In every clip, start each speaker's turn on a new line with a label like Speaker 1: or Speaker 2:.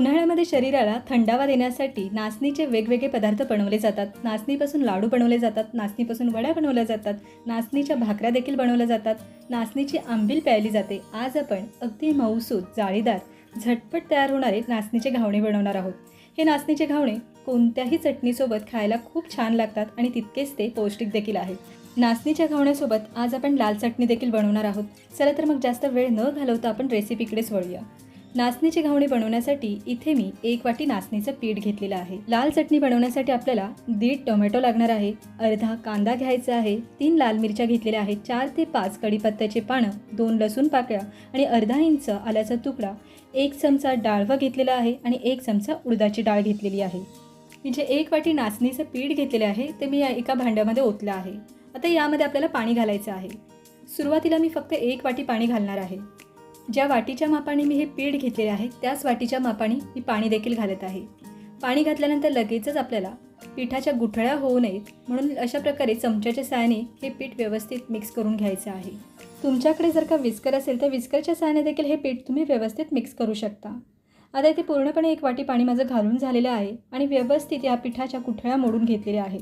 Speaker 1: उन्हाळ्यामध्ये शरीराला थंडावा देण्यासाठी नाचणीचे वेगवेगळे पदार्थ बनवले जातात. नाचणीपासून लाडू बनवले जातात. नाचणीपासून वड्या बनवल्या जातात. नाचणीच्या भाकऱ्या देखील बनवल्या जातात. नाचणीची आंबील प्यायली जाते. आज आपण अगदी मऊसूत जाळीदार झटपट तयार होणारे नाचणीचे घावणे बनवणार आहोत. हे नाचणीचे घावणे कोणत्याही चटणीसोबत खायला खूप छान लागतात आणि तितकेच ते पौष्टिक देखील आहेत. नाचणीच्या घावण्यासोबत आज आपण लाल चटणी देखील बनवणार आहोत. चला तर मग जास्त वेळ न घालवता आपण रेसिपीकडेच वळूया. नाचणीची घावणी बनवण्यासाठी इथे मी एक वाटी नाचणीचं पीठ घेतलेलं आहे. लाल चटणी बनवण्यासाठी आपल्याला दीड टोमॅटो लागणार आहे. अर्धा कांदा घ्यायचा आहे. तीन लाल मिरच्या घेतलेल्या आहेत. चार ते पाच कढीपत्त्याचे पानं दोन लसूण पाकळ्या आणि अर्धा इंच आल्याचा तुकडा एक चमचा डाळवं घेतलेला आहे आणि एक चमचा उडदाची डाळ घेतलेली आहे. मी जे एक वाटी नाचणीचं पीठ घेतलेले आहे ते मी या एका भांड्यामध्ये ओतलं आहे. आता यामध्ये आपल्याला पाणी घालायचं आहे. सुरुवातीला मी फक्त एक वाटी पाणी घालणार आहे. ज्या वाटीच्या मापाने मी हे पीठ घेतलेले आहे त्याच वाटीच्या मापाने मी पाणी देखील घालत आहे. पाणी घातल्यानंतर लगेचच आपल्याला पिठाच्या गुठळ्या होऊ नयेत म्हणून अशा प्रकारे चमच्याच्या सहाय्याने हे पीठ व्यवस्थित मिक्स करून घ्यायचं आहे. तुमच्याकडे जर का विस्कर असेल तर विस्करच्या सहाय्याने देखील हे पीठ तुम्ही व्यवस्थित मिक्स करू शकता. आता इथे पूर्णपणे एक वाटी पाणी माझं घालून झालेलं आहे आणि व्यवस्थित या पिठाच्या गुठळ्या मोडून घेतलेल्या आहे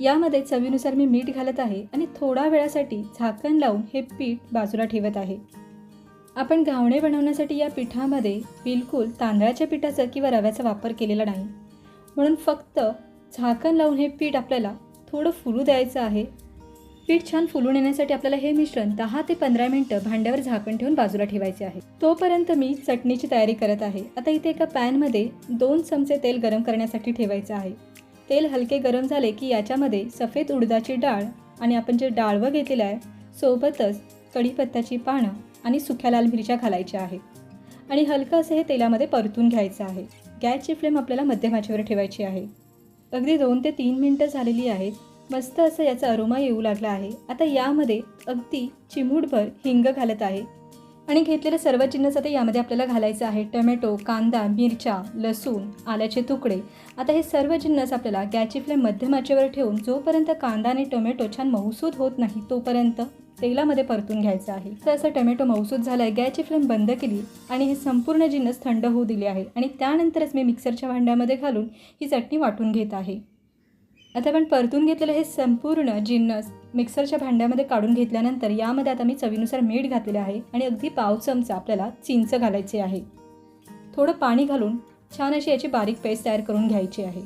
Speaker 1: यामध्ये चवीनुसार मी मीठ घालत आहे आणि थोडा वेळासाठी झाकण लावून हे पीठ बाजूला ठेवत आहे. आपण घावणे बनवण्यासाठी या पिठामध्ये बिलकुल तांदळाच्या पिठाचा किंवा रव्याचा वापर केलेला नाही. म्हणून फक्त झाकण लावून हे पीठ आपल्याला थोडं फुलू द्यायचं आहे. पीठ छान फुलून येण्यासाठी आपल्याला हे मिश्रण दहा ते पंधरा मिनटं भांड्यावर झाकण ठेवून बाजूला ठेवायचे आहे. तोपर्यंत मी चटणीची तयारी करत आहे. आता इथे एका पॅनमध्ये दोन चमचे तेल गरम करण्यासाठी ठेवायचं आहे. तेल हलके गरम झाले की याच्यामध्ये सफेद उडदाची डाळ आणि आपण जे डाळवं घेतलेलं आहे सोबतच कढीपत्त्याची पानं आणि सुक्या लाल मिरच्या घालायच्या आहेत. आणि हलकं असं हे तेलामध्ये परतून घ्यायचं आहे. गॅसची फ्लेम आपल्याला मध्यमाचेवर ठेवायची आहे. अगदी दोन ते तीन मिनटं झालेली आहेत. मस्त असं याचा अरोमा येऊ लागला आहे. आता यामध्ये अगदी चिमूटभर हिंग घालत आहे. आणि घेतलेलं सर्व जिन्नस आता यामध्ये आपल्याला घालायचं आहे. टोमॅटो कांदा मिरच्या लसूण आल्याचे तुकडे. आता हे सर्व जिन्नस आपल्याला गॅसची फ्लेम मध्यमाचेवर ठेवून जोपर्यंत कांदा आणि टोमॅटो छान मऊसूद होत नाही तोपर्यंत तेलामध्ये परतून घ्यायचं आहे. तर असं टोमॅटो मऊसूद झाला आहे गॅसची फ्लेम बंद केली आणि हे संपूर्ण जिन्नस थंड होऊ दिले आहे. आणि त्यानंतरच मी मिक्सरच्या भांड्यामध्ये घालून ही चटणी वाटून घेत आहे. आता आपण परतून घेतलेलं हे संपूर्ण जिन्नस मिक्सरच्या भांड्यामध्ये काढून घेतल्यानंतर यामध्ये आता मी चवीनुसार मीठ घातलेलं आहे आणि अगदी पाव चमचा आपल्याला चिंच घालायचे आहे. थोडं पाणी घालून छान अशी याची बारीक पेस्ट तयार करून घ्यायची आहे.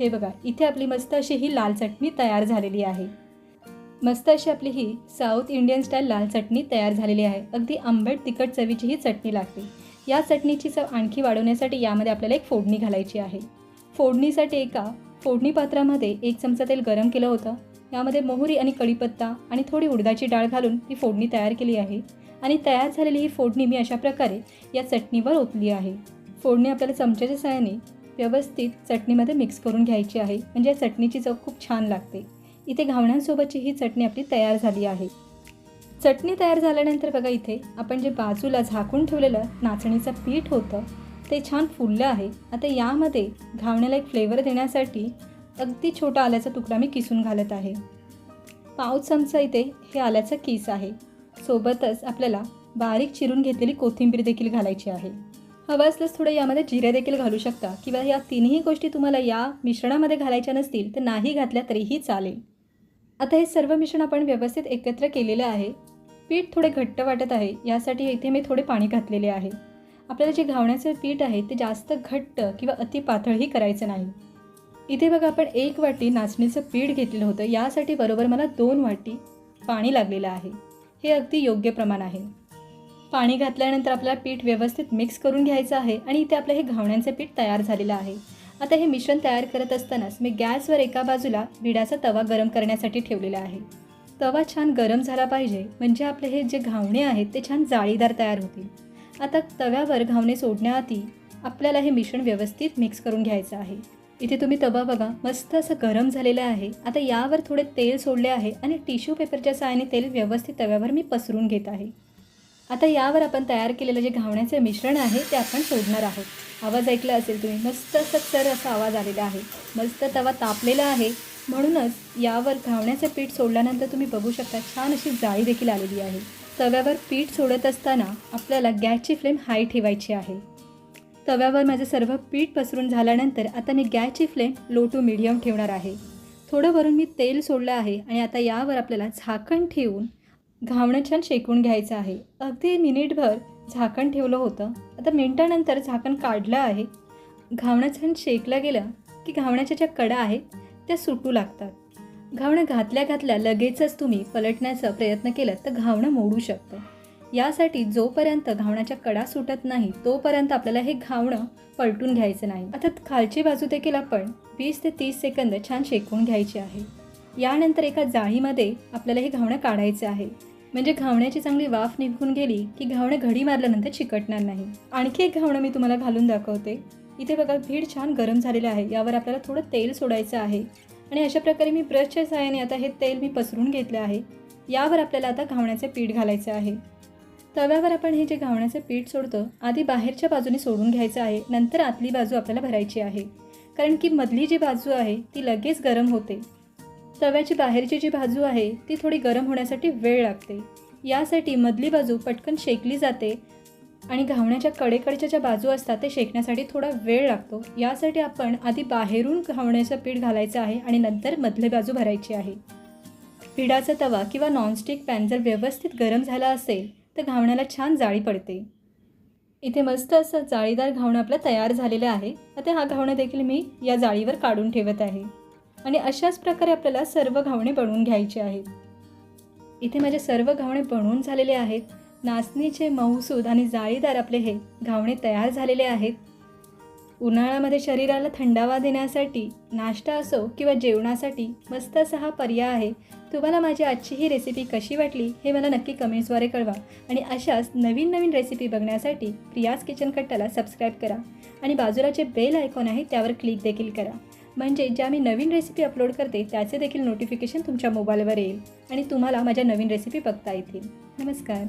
Speaker 1: हे बघा इथे आपली मस्त अशी ही लाल चटणी तयार झालेली आहे. मस्त अशी आपली ही साऊथ इंडियन स्टाईल लाल चटणी तयार झालेली आहे. अगदी आंबट तिखट चवीची ही चटणी लागते. या चटणीची चव आणखी वाढवण्यासाठी यामध्ये आपल्याला एक फोडणी घालायची आहे. फोडणीसाठी एका फोडणी पात्रामध्ये एक चमचा तेल गरम केलं होतं. यामध्ये मोहरी आणि कढीपत्ता आणि थोडी उडदाची डाळ घालून ही फोडणी तयार केली आहे. आणि तयार झालेली ही फोडणी मी अशा प्रकारे या चटणीवर ओतली आहे. फोडणी आपल्याला चमच्याच्या सहाय्याने व्यवस्थित चटणीमध्ये मिक्स करून घ्यायची आहे. म्हणजे या चटणीची चव खूप छान लागते. इथे घावण्यांसोबतची ही चटणी आपली तयार झाली आहे. चटणी तयार झाल्यानंतर बघा इथे आपण जे बाजूला झाकून ठेवलेलं नाचणीचं पीठ होतं ते छान फुललं आहे. आता यामध्ये घावण्याला एक फ्लेवर देण्यासाठी अगदी छोटा आल्याचा तुकडा मी किसून घालत आहे. पाव चमचा इथे हे आल्याचं किस आहे. सोबतच आपल्याला बारीक चिरून घेतलेली कोथिंबीर देखील घालायची आहे. हवं असल्यास थोडं यामध्ये जिरे देखील घालू शकता किंवा या तिन्ही गोष्टी तुम्हाला या मिश्रणामध्ये घालायच्या नसतील तर नाही घातल्या तरीही चालेल. आता हे सर्व मिश्रण आपण व्यवस्थित एकत्र केलेलं आहे. पीठ थोडे घट्ट वाटत आहे. यासाठी इथे मी थोडे पाणी घातलेले आहे. आपल्याला जे घावण्याचं पीठ आहे ते जास्त घट्ट किंवा अति पातळही करायचं नाही. इथे बघा आपण एक वाटी नाचणीचं पीठ घेतलेलं होतं. यासाठी बरोबर मला दोन वाटी पाणी लागलेलं आहे. हे अगदी योग्य प्रमाण आहे. पाणी घातल्यानंतर आपल्याला पीठ व्यवस्थित मिक्स करून घ्यायचं आहे आणि इथे आपलं हे घावण्यांचं पीठ तयार झालेलं आहे. आता हे मिश्रण तयार करत असतानाच मी गॅसवर एका बाजूला विडाचा तवा गरम करण्यासाठी ठेवलेला आहे. तवा छान गरम झाला पाहिजे म्हणजे आपले हे जे घावणे आहेत ते छान जाळीदार तयार होतील. आता तव्यावर घावणे सोडण्याआधी आपल्याला हे मिश्रण व्यवस्थित मिक्स करून घ्यायचं आहे. इथे तुम्ही तवा बघा मस्त असं गरम झालेलं आहे. आता यावर थोडे तेल सोडले आहे आणि टिश्यू पेपरच्या सहाय्याने तेल व्यवस्थित तव्यावर मी पसरून घेत आहे. आता यावर आपण तयार केलेलं जे घावण्याचं मिश्रण आहे ते आपण सोडणार आहोत. आवाज ऐकला असेल तुम्ही मस्त असं असा आवाज आलेला आहे. मस्त तवा तापलेला आहे. म्हणूनच यावर घावण्याचं पीठ सोडल्यानंतर तुम्ही बघू शकता छान अशी जाळी देखील आलेली आहे. तव्यावर पीठ सोडत असताना आपल्याला गॅसची फ्लेम हाय ठेवायची आहे. तव्यावर माझं सर्व पीठ पसरून झाल्यानंतर आता मी गॅसची फ्लेम लो टू मिडियम ठेवणार आहे. थोडं वरून मी तेल सोडलं आहे आणि आता यावर आपल्याला झाकण ठेवून घावणं छान शेकून घ्यायचं आहे. अगदी मिनिटभर झाकण ठेवलं होतं. आता मिनटानंतर झाकण काढलं आहे. घावणं छान शेकलं गेलं की घावण्याच्या ज्या कडा आहेत त्या सुटू लागतात. घावणं घातल्या घातल्या लगेचच तुम्ही पलटण्याचा प्रयत्न केला तर घावणं मोडू शकतं. यासाठी जोपर्यंत घावण्याच्या कडा सुटत नाही तोपर्यंत आपल्याला हे घावणं पलटून घ्यायचं नाही. आता खालची बाजू देखील आपण वीस ते तीस सेकंद छान शेकून घ्यायची आहे. यानंतर एका जाळीमध्ये आपल्याला हे घावणं काढायचं आहे. म्हणजे घावण्याची चांगली वाफ निघून गेली की घावणं घडी मारल्यानंतर चिकटणार नाही. आणखी एक घावणं मी तुम्हाला घालून दाखवते. इथे बघा भीड छान गरम झालेलं आहे. यावर आपल्याला थोडं तेल सोडायचं आहे. आणि अशा प्रकारे मी ब्रशच्या सहाय्याने आता हे तेल मी पसरून घेतलं आहे. यावर आपल्याला आता घावण्याचं पीठ घालायचं आहे. तव्यावर आपण हे जे घावण्याचं पीठ सोडतं आधी बाहेरच्या बाजूने सोडून घ्यायचं आहे. नंतर आतली बाजू आपल्याला भरायची आहे. कारण की मधली जी बाजू आहे ती लगेच गरम होते. तव्याची बाहेरची जी बाजू आहे ती थोडी गरम होण्यासाठी वेळ लागते. यासाठी मधली बाजू पटकन शेकली जाते आणि घावण्याच्या कडेकडच्या ज्या बाजू असतात ते शेकण्यासाठी थोडा वेळ लागतो. यासाठी आपण आधी बाहेरून घावण्याचं पीठ घालायचं आहे आणि नंतर मधली बाजू भरायची आहे. पिठाचा तवा किंवा नॉनस्टिक पॅन जर व्यवस्थित गरम झाला असेल तर घावण्याला छान जाळी पडते. इथे मस्त असं जाळीदार घावणं आपलं तयार झालेलं आहे. आता हा घावणं देखील मी या जाळीवर काढून ठेवत आहे. आणि अशाच प्रकारे आपल्याला सर्व घावणे बनवून घ्यायचे आहेत. इथे माझे सर्व घावणे बनवून झालेले आहेत. नाचणीचे मऊसूद आणि जाळीदार आपले हे घावणे तयार झालेले आहेत. उन्हाळ्यामध्ये शरीराला थंडावा देण्यासाठी नाश्ता असो किंवा जेवणासाठी मस्त असा हा पर्याय आहे. तुम्हाला माझी आजची ही रेसिपी कशी वाटली हे मला नक्की कमेंट्सद्वारे कळवा. आणि अशाच नवीन नवीन रेसिपी बघण्यासाठी प्रियाज किचन कट्टाला सबस्क्राईब करा. आणि बाजूला जे बेल आयकॉन आहे त्यावर क्लिक देखील करा. म्हणजे ज्या मी नवीन रेसिपी अपलोड करते त्याचे देखील नोटिफिकेशन तुमच्या मोबाईलवर येईल आणि तुम्हाला माझ्या नवीन रेसिपी बघता येतील. नमस्कार.